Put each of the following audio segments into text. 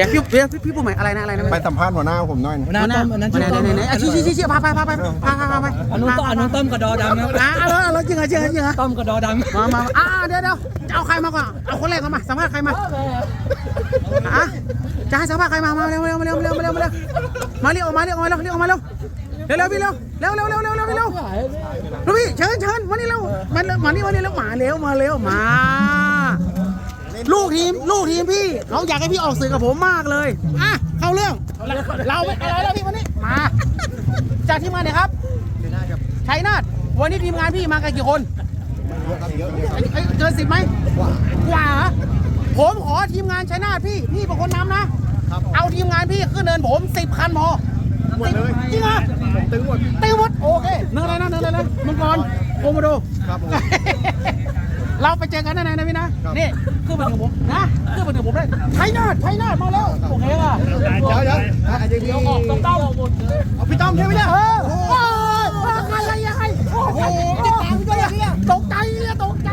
เดี๋ยวพี่เดี๋ยวพี่พี่พูดใหม่อะไรนะอะไรนะไปสัมภาษณ์หัวหน้าผมหน่อยหัวหน้าต้อมอันนั้นไหนชื่อไหนต้อมไหนไหนอะชี้ชี้ชี้ชี้พาไปพาไปพาพาพาไปอันนู้นต้อมอันนู้นต้อมกับดอดำนะอะเอาแล้วเอาแล้วจริงเหรอจริงเหรอจริงเหรอต้อมกับดอดำมามาอ่าเดี๋ยวเดี๋ยวจะเอาใครมาก่อนเอาคนแรกมามาสัมภาษณ์ใครมาอะจะให้สัมภาษณ์ใครมามาเร็วเร็วเร็วเร็วเร็วเร็วมาเรียกออกมาเรียกออกมาเร็วเรียกออกมาเร็วเร็วเร็วพี่เร็วเร็วเร็วเร็วเร็วเร็วเร็วลูกพี่เชิญเชิญมานี่เร็วมามานี่มานี่เร็วมาเร็วมาเร็วมา ลูกทีม ลูกทีมพี่เขาอยากให้พี่ออกสื่อกับผมมากเลยอะเข้าเรื่อง เราไม่อะไรแล้วพี่วันนี้มา จากทีมงานไหนครับชัยนาทวันนี้ทีมงานพี่มากันกี่คนเอ้ยเอ้ยเกินสิบไหมกว่าเหรอผมขอทีมงานชัยนาทพี่พี่เป็นคนนำนะเอาทีมงานพี่ขึ้นเนินผมสิบคันพอสิบจริงเหรอตึงหมดตึงหมดโอเคเนินอะไรนะเนินอะไรนะมังกรโคโมโดครับผม เราไปเจอกันได้ไหนนะพี่นะ นี่ขึ้นมาถึงผมนะขึ้นมาถึงผมได้ไทยนาดไทยนาดมาแล้วโอเคป่ะเดี๋ยวเดี๋ยวอะเดี๋ยวเดี๋ยวออกต้องเต้าออกหมดเอาพี่ต้อมใช่ไหมเนี่ยเออโอ้ยใครอะไรยังไงโอ้โหติดตามด้วยเนี่ยตกใจเนี่ยตกใจ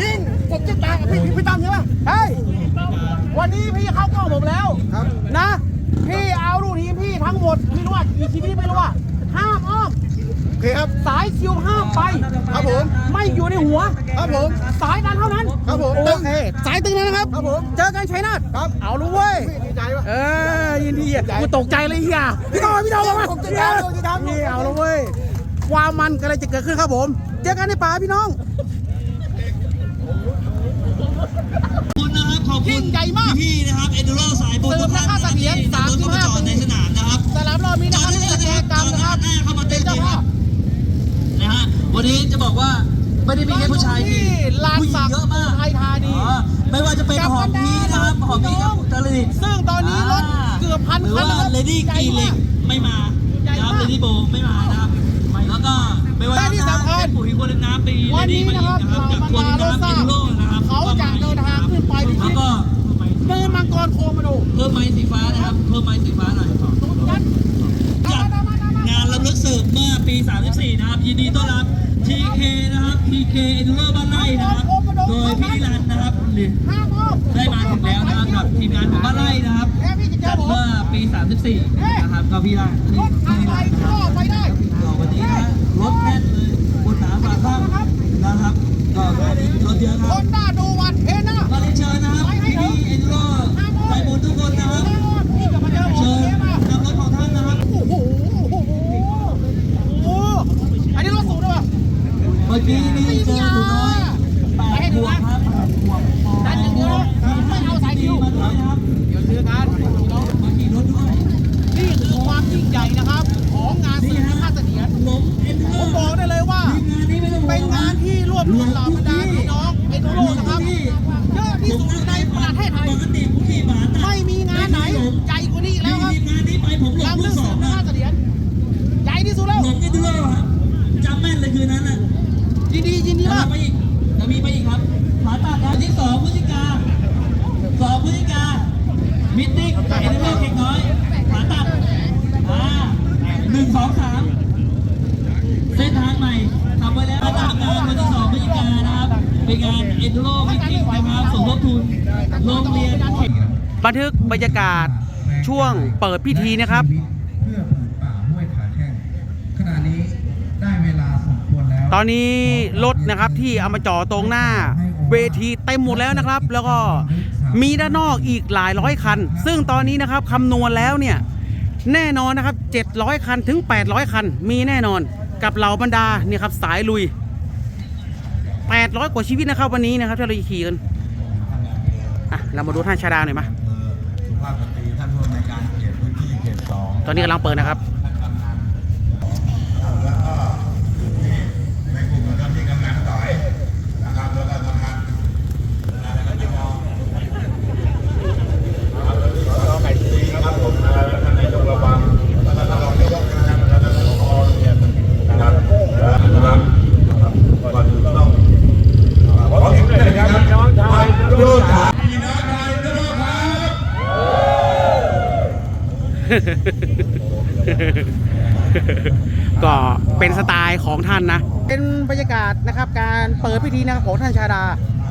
จริงผมจะตามกับพี่พี่ต้อมใช่ไหมเฮ้ยวันนี้พี่เข้ากล้องผมแล้ว ครับ นะ พี่เอาลูกทีมพี่ทั้งหมดไม่รู้ว่ากี่ชีวิตไม่รู้ว่าห้ามอ้อม โอ เคครับ สายคิวห้ามไป ครับผม ไม่อยู่ในหัว ครับผม สายดันเท่านั้นครับผมโอเคสายตึงแล้วนะครับครับผมเจอกันชัยนาทครับเอาลูกเว้ยพี่ดีใจปะเออยินดีอะกูตกใจเลยเฮียพี่ตองพี่ตองมาผมจะทำผมจะทำนี่เอาแล้วเว้ยความมันกำลังจะเกิดขึ้นครับผม เจอกันในป่าพี่น้องขอบคุณนะครับขอบคุยิ่ณงใหญ่มากพี่ๆนะครับเอ็นดูโรสายบุญทุกท่านนะครับที่นำรถเข้ามาจอดในสนามนะครับ วันนี้จะบอกว่าไม่ได้มีแค่ผู้ชายที่ลานผู้หญิสังกเยอะมากไทยธานี อ๋อไม่ว่าจะเป็นหอมพีนะครับหอมพีครับอุตรดิตถ์ ซึ่งตอนนี้รถเกือบพันหรือคันว่าแล้วครับเลดี้ใหญ่กีเล็มาก ไม่มาใหญ่นะครับมากเลดี้โบไม่มานะครับแล้วก็ไม่ว่าและที่สำคัญ ปุ๋ยคนน้ำปีวันเลดี้นี้มานะอีคกรับนะครับจากคนเหล่าบรรดาน้ำเอ็นดูโรนะครับเขาจะเดินทางขึ้นไปพิชิแล้วตก็เดินมังกรโคมาดูเพิ่มไม้สีฟ้านะครับเพิ่มไม้สีฟ้าหน่อยยันจัดงานรำลึกสืบเมื่อปี 34 นะครับ ยินดีต้อนรับ TK นะครับ TK e n d u r o บ้านไร่นะครับโดยพี่นิรันดร์นะครับห้ามอ้อมได้มาถึงแล้วนะครับกับทีมงานของบ้านไร่นะครับจัดเมื่อปี 34 นะครับก็พี่นิรันดร์รถอะไรก็ไปได้ก็วันนี้นะรถแน่นเลยบนหนาฝาข้างนะครับก็งานนี้รถเยอะครับคนหน้าดูวันเทน่ มื่อกี้นี่เจอหนูน้อยแปดขวบครับแปดขวบดันอย่างเดียวนะไม่เอาสายคิวมาด้วยนะครับเดี๋ยวเจอกันพี่น้องมาขี่รถด้วยนี่คือความยิ่งใหญ่ มิตติ้งเอ็นดูโร่เก่งน้อยหมาตัดอ่าหนึ่งสองสามเส้นทางใหม่ทำไว้แล้วตามงานวันที่2พฤศจิกายนนะครับ เป็นงานเอ็นโรมิติ้งนะครับสมทบทุนโรงเรียนบันทึกบรรยากาศช่วงเปิดพิธีนะครับตอนนี้รถนะครับที่เอามาจอดตรงหน้าเวทีเต็มหมดแล้วนะครับ แล้วก็ มีด้านนอกอีกหลายร้อยคัน ซึ่งตอนนี้นะครับคำนวณแล้วเนี่ยแน่นอนนะครับ 700 คันถึง 800 คัน มีแน่นอนกับเหล่าบรรดาเนี่ยครับสายลุย 800 กว่าชีวิตนะครับวันนี้นะครับที่เราจะขี่กันอะเรามาดูท่านชาดาหน่อยมาสุภาพสตรีท่านผู้อำนวยการเขตพื้นที่เขตสองตอนนี้กำลังเปิดนะครับ ในกลุ่มนะครับที่กำลังต่อยนะครับแล้วก็ทำงานเราไก่ตีครับผมท่านนายกระวังท่านรองนายกนะครับท่านรองอเรียนนะครับนะครับก่อนอื่นต้องขอเสียงเลยครับน้องชายดูถามพี่น้องชายดูครับ ก็เป็นสไตล์ของท่านนะ เป็นบรรยากาศนะครับ การเปิดพิธีนะครับของท่านชาดา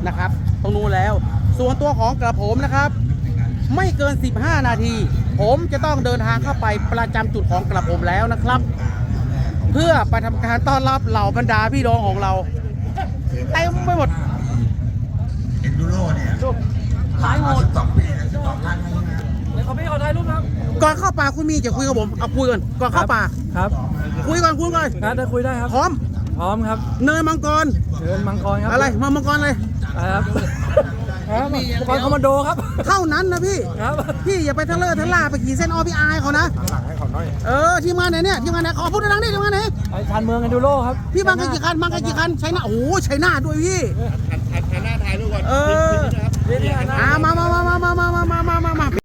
นะครับ ตรงนู้นแล้ว ส่วนตัวของกระผมนะครับ ไม่เกิน 15 นาที ผมจะต้องเดินทางเข้าไปประจำจุดของกระผมแล้วนะครับ เพื่อไปทำการต้อนรับเหล่าบรรดาพี่น้องของเราเต็มไปหมดเอ็นดูโร่เนี่ยขายหมดสองปีนะสิบสองล้านนี้นะ เดี๋ยวเขาพี่ขอถ่ายรูปครับก่อนเข้าป่าคุณมีจะคุยกับผมเอาคุยก่อนก่อนเข้าป่าครับ คุยก่อนคุยก่อนนะได้คุยได้ครับพร้อมพร้อมครับ เนยมังกรเชิญมังกรครับอะไรมามังกรเลยครับครับมังกรคอมมานโดครับ เท่านั้นนะพี่ครับพี่อย่าไปทะเลอะทะล่าไปขี่เส้นออพี่อายเขานะหลังให้เขาหน่อยเออทีมงานไหนเนี่ยทีมงานไหนขอพูดดังๆดิทีมงานไหนไปชานเมืองกันดูโลครับพี่บางกันกี่คันบางกันกี่คันใช้หน้าโอ้โหใช้หน้าด้วยพี่หันหน้าถ่ายรูปก่อนเออเรียนเนี่ยนะอ่ามามามามามามามามามา